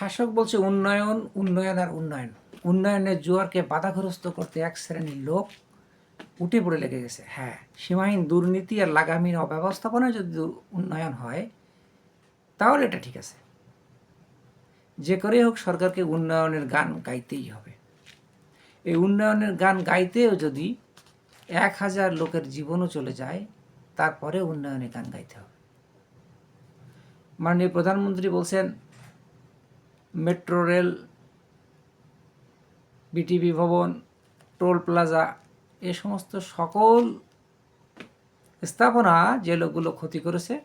শাসক বলছে উন্নয়ন উন্নয়ন আর উন্নয়ন। উন্নয়নের জোয়ারকে বাধাগ্রস্ত করতে এক শ্রেণির লোক উঠে পড়ে লেগে গেছে। হ্যাঁ সীমাহীন দুর্নীতি আর লাগামহীন অব্যবস্থাপনায় যদি উন্নয়ন হয়, তাহলে এটা ঠিক আছে। যে করেই হোক সরকারকে উন্নয়নের গান গাইতেই হবে। এই উন্নয়নের গান গাইতেও যদি এক হাজার লোকের জীবনও চলে যায় তারপরে উন্নয়নের গান গাইতে হবে। মাননীয় প্রধানমন্ত্রী বলছেন মেট্রো রেল, বিটিভি ভবন, টোল প্লাজা, এ সমস্ত সকল স্থাপনা যে লোকগুলো ক্ষতি করেছে,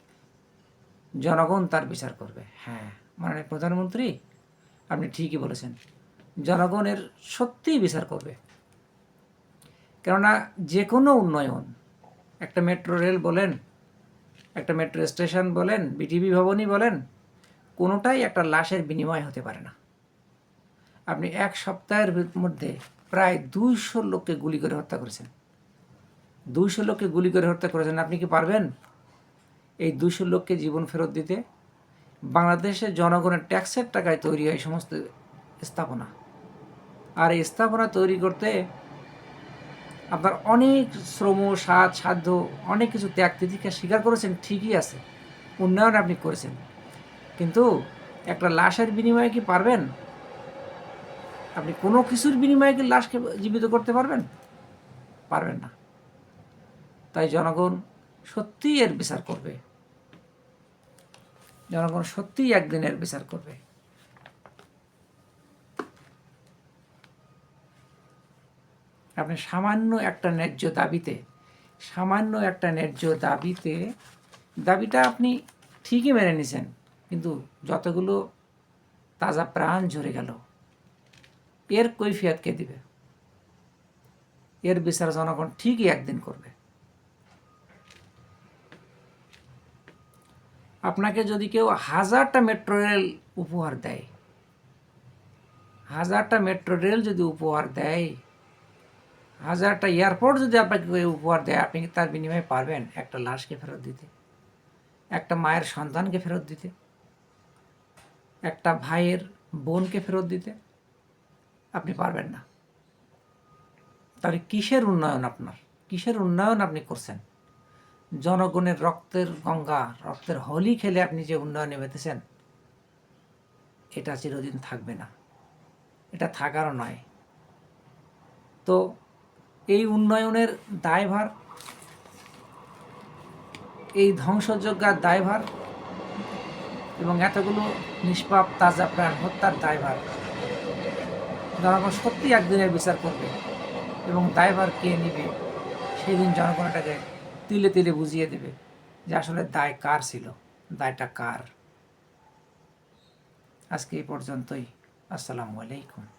জনগণ তার বিচার করবে। হ্যাঁ মানে প্রধানমন্ত্রী, আপনি ঠিকই বলেছেন, জনগণের সত্যিই বিচার করবে। কেননা যে কোনো উন্নয়ন, একটা মেট্রো রেল বলেন, একটা মেট্রো স্টেশন বলেন, বিটিভি ভবনই বলেন কোনোটাই একটা লাশের বিনিময় হতে পারে না। আপনি এক সপ্তাহের মধ্যে প্রায় দুইশো লোককে গুলি করে হত্যা করেছেন। দুইশো লোককে গুলি করে হত্যা করেছেন, আপনি কি পারবেন? এই দুশো লোককে জীবন ফেরত দিতে বাংলাদেশের জনগণের ট্যাক্সের টাকায় তৈরি হয় সমস্ত স্থাপনা। আর এই স্থাপনা তৈরি করতে আপনার অনেক শ্রম, সাধ, সাধ্য, অনেক কিছু ত্যাগ তিতিকে স্বীকার করেছেন, ঠিকই আছে। উন্নয়ন আপনি করেছেন। কিন্তু একটা লাশের বিনিময়ে কি পারবেন? আপনি কোনো কিছুর বিনিময়ে কি লাশকে জীবিত করতে পারবেন? পারবেন না। তাই জনগণ সত্যিই এর বিচার করবে। জনগণ সত্যিই একদিন এর বিচার করবে। আপনি সামান্য একটা ন্যায্য দাবিতে, সামান্য একটা ন্যায্য দাবিতে, দাবিটা আপনি ঠিকই মেনে নিছেন। কিন্তু যতগুলো তাজা প্রাণ ঝরে গেল, এর কৈফিয়ত কে দিবে? এর বিচার জনগণ ঠিকই একদিন করবে। আপনাকে যদি কেউ হাজারটা মেট্রো রেল উপহার দেয়, হাজারটা মেট্রো রেল যদি উপহার দেয়, হাজারটা এয়ারপোর্ট যদি আপনাকে উপহার দেয়, আপনি তার বিনিময়ে পারবেন একটা লাশকে ফেরত দিতে? একটা মায়ের সন্তানকে ফেরত দিতে? একটা ভাইয়ের বোনকে ফেরত দিতে, আপনি পারবেন না। তাহলে কিসের উন্নয়ন আপনার? কিসের উন্নয়ন আপনি করছেন? জনগণের রক্তের গঙ্গা, রক্তের হোলি খেলে আপনি যে উন্নয়নে মেতেছেন এটা চিরদিন থাকবে না। এটা থাকারও নয়। তো এই উন্নয়নের দায়ভার, এই ধ্বংসযজ্ঞার দায়ভার এবং এতগুলো নিষ্পাপ, তাজা প্রাণ হত্যার দায়ভার। জনগণ সত্যি একদিনের বিচার করবে এবং দায়ভার কে নিবে, সেদিন জনগণ এটাকে তিলে তিলে বুঝিয়ে দেবে যে আসলে দায় কার ছিল, দায়টা কার। আজকে এই পর্যন্তই। আসসালামু আলাইকুম।